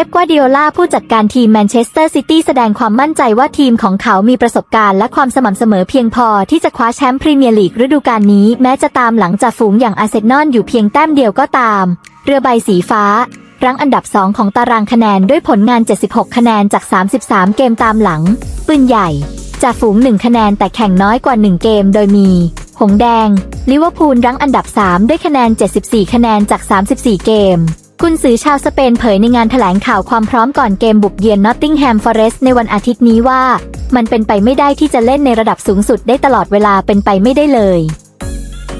ป๊ปกวาดิโอลาผู้จัดการทีมแมนเชสเตอร์ซิตี้แสดงความมั่นใจว่าทีมของเขามีประสบการณ์และความสม่ำเสมอเพียงพอที่จะคว้าแชมป์พรีเมียร์ลีกฤดูกาลนี้แม้จะตามหลังจากฝูงอย่างอาร์เซนอลอยู่เพียงแต้มเดียวก็ตาม เรือใบสีฟ้า รั้งอันดับ 2 ของตารางคะแนนด้วยผลงาน 76 คะแนนจาก 33 เกมตามหลัง ปืนใหญ่จากฝูง 1 คะแนนแต่แข่งน้อยกว่า 1 เกมโดยมี หงแดง ลิเวอร์พูลรั้งอันดับ 3 ด้วยคะแนน 74 คะแนนจาก 34 เกม กุนซือชาวสเปนเผยในงานแถลงข่าวความพร้อมก่อนเกมบุกเยือนนอตติงแฮมฟอเรสต์ในวันอาทิตย์นี้ว่า มันเป็นไปไม่ได้ที่จะเล่นในระดับสูงสุดได้ตลอดเวลาเป็นไปไม่ได้เลย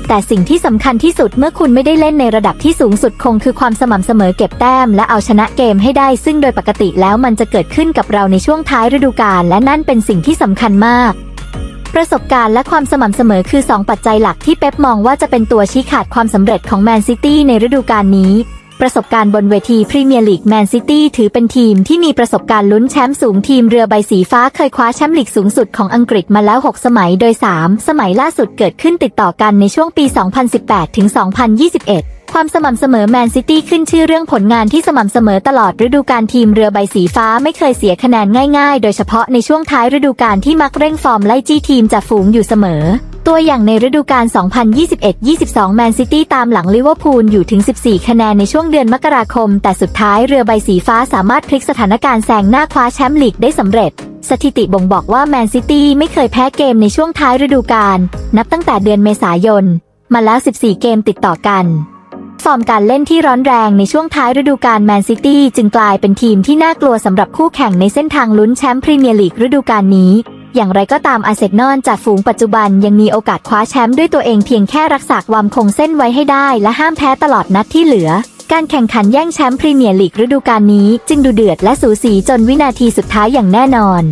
แต่สิ่งที่สำคัญที่สุดเมื่อคุณไม่ได้เล่นในระดับที่สูงสุดคงคือความสม่ำเสมอเก็บแต้มและเอาชนะเกมให้ได้ ซึ่งโดยปกติแล้วมันจะเกิดขึ้นกับเราในช่วงท้ายฤดูกาลและนั่นเป็นสิ่งที่สำคัญมากประสบการณ์และความสม่ำเสมอคือ 2 ปัจจัยหลักที่เป๊ปมองว่าจะเป็นตัวชี้ขาดความสำเร็จของแมนซิตี้ในฤดูกาลนี้ ประสบการณ์บนเวทีพรีเมียร์ลีกแมนซิตี้ถือเป็นทีมที่มีประสบการณ์ลุ้นแชมป์สูงทีมเรือใบสีฟ้าเคยคว้าแชมป์ลีกสูงสุดของอังกฤษมาแล้ว 6 สมัยโดย 3 สมัยล่าสุดเกิดขึ้นติดต่อกันในช่วงปี 2018 ถึง 2021ความสม่ำเสมอแมนซิตี้ขึ้นชื่อเรื่องผลงานที่สม่ำเสมอตลอดฤดูกาลทีมเรือใบสีฟ้าไม่เคยเสียคะแนนง่ายๆ โดยเฉพาะในช่วงท้ายฤดูกาลที่มักเร่งฟอร์มไล่จี้ทีมจากฝูงอยู่เสมอ ตัวอย่างในฤดูกาล 2021-22 แมนซิตี้ตามหลังลิเวอร์พูลอยู่ถึง 14 คะแนนในช่วงเดือนมกราคม แต่สุดท้ายเรือใบสีฟ้าสามารถพลิกสถานการณ์แซงหน้าคว้าแชมป์ลีกได้สำเร็จ สถิติบ่งบอกว่าแมนซิตี้ไม่เคยแพ้เกมในช่วงท้ายฤดูกาล นับตั้งแต่เดือนเมษายน มาแล้ว 14 เกมติดต่อกันฟอร์มการเล่นที่ร้อนแรงในช่วงท้ายฤดูกาลแมนซิตี้จึงกลายเป็นทีมที่น่ากลัวสำหรับคู่แข่งในเส้นทางลุ้นแชมป์พรีเมียร์ลีกฤดูกาลนี้ อย่างไรก็ตามอาเซนอลจากฝูงปัจจุบันยังมีโอกาสคว้าแชมป์ด้วยตัวเองเพียงแค่รักษาความคงเส้นไว้ให้ได้ และห้ามแพ้ตลอดนัดที่เหลือ การแข่งขันแย่งแชมป์พรีเมียร์ลีกฤดูกาลนี้ จึงดูเดือดและสูสีจนวินาทีสุดท้ายอย่างแน่นอน